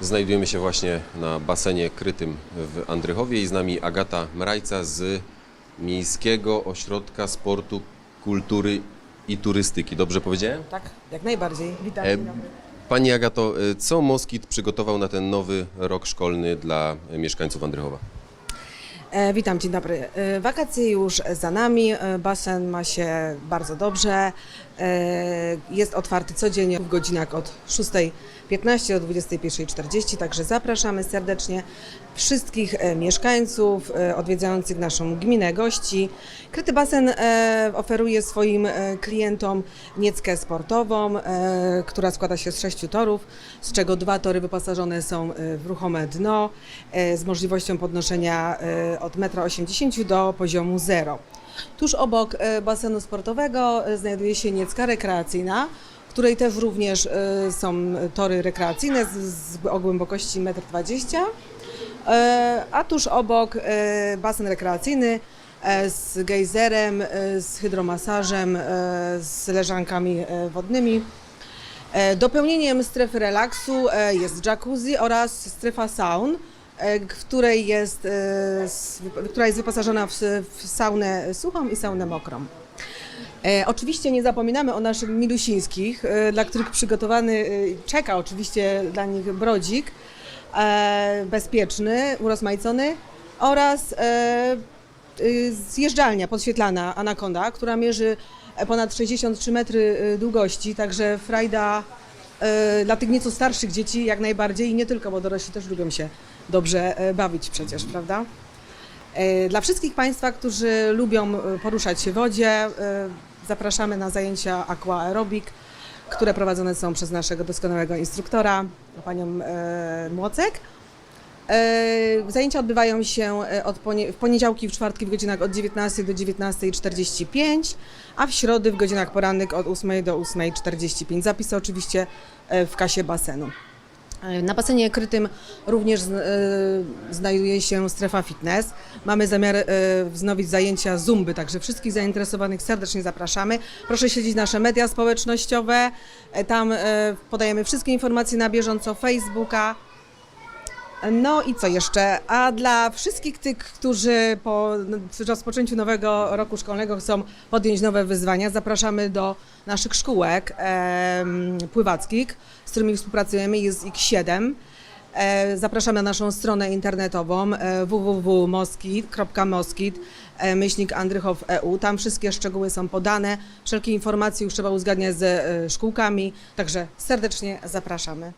Znajdujemy się właśnie na basenie krytym w Andrychowie i z nami Agata Mrajca z Miejskiego Ośrodka Sportu, Kultury i Turystyki. Dobrze powiedziałem? Tak, jak najbardziej. Witam. E. Pani Agato, e, co Moskit przygotował na ten nowy rok szkolny dla mieszkańców Andrychowa? E, witam, dzień dobry. E, wakacje już za nami, e, basen ma się bardzo dobrze. Jest otwarty codziennie w godzinach od 6.15 do 21.40, także zapraszamy serdecznie wszystkich mieszkańców odwiedzających naszą gminę, gości. Kryty basen oferuje swoim klientom nieckę sportową, która składa się z sześciu torów, z czego dwa tory wyposażone są w ruchome dno z możliwością podnoszenia od 1,80 m do poziomu zero. Tuż obok e, basenu sportowego e, znajduje się niecka rekreacyjna, w której też również e, są tory rekreacyjne o głębokości 1,20 m. A tuż obok basen rekreacyjny z gejzerem, z hydromasażem, z leżankami wodnymi. Dopełnieniem strefy relaksu jest jacuzzi oraz strefa saun, w której jest, e, która jest wyposażona w, w saunę suchą i saunę mokrą. E, oczywiście nie zapominamy o naszych milusińskich, e, dla których przygotowany e, czeka oczywiście dla nich brodzik e, bezpieczny, urozmaicony oraz e, zjeżdżalnia podświetlana Anaconda, która mierzy e, ponad 63 metry długości, także frajda e, dla tych nieco starszych dzieci jak najbardziej i nie tylko, bo dorośli też lubią się dobrze e, bawić przecież, prawda? E, Dla wszystkich Państwa, którzy lubią e, poruszać się w wodzie, e, zapraszamy na zajęcia aqua aerobic, które prowadzone są przez naszego doskonałego instruktora, panią e, Młocek. E, Zajęcia odbywają się e, od w poniedziałki i w czwartki w godzinach od 19 do 19.45, a w środy w godzinach porannych od 8 do 8.45. Zapisy oczywiście e, w kasie basenu. Na basenie krytym również znajduje się strefa fitness. Mamy zamiar wznowić zajęcia zumby, także wszystkich zainteresowanych serdecznie zapraszamy. Proszę śledzić nasze media społecznościowe. Tam podajemy wszystkie informacje na bieżąco, Facebooka. No i co jeszcze? A dla wszystkich tych, którzy po rozpoczęciu nowego roku szkolnego chcą podjąć nowe wyzwania, zapraszamy do naszych szkółek em, pływackich, z którymi współpracujemy. Jest ich siedem. E, Zapraszamy na naszą stronę internetową e, www.moskit.moskit e, myślnik. Tam wszystkie szczegóły są podane. Wszelkie informacje już trzeba uzgadniać ze e, szkółkami, także serdecznie zapraszamy.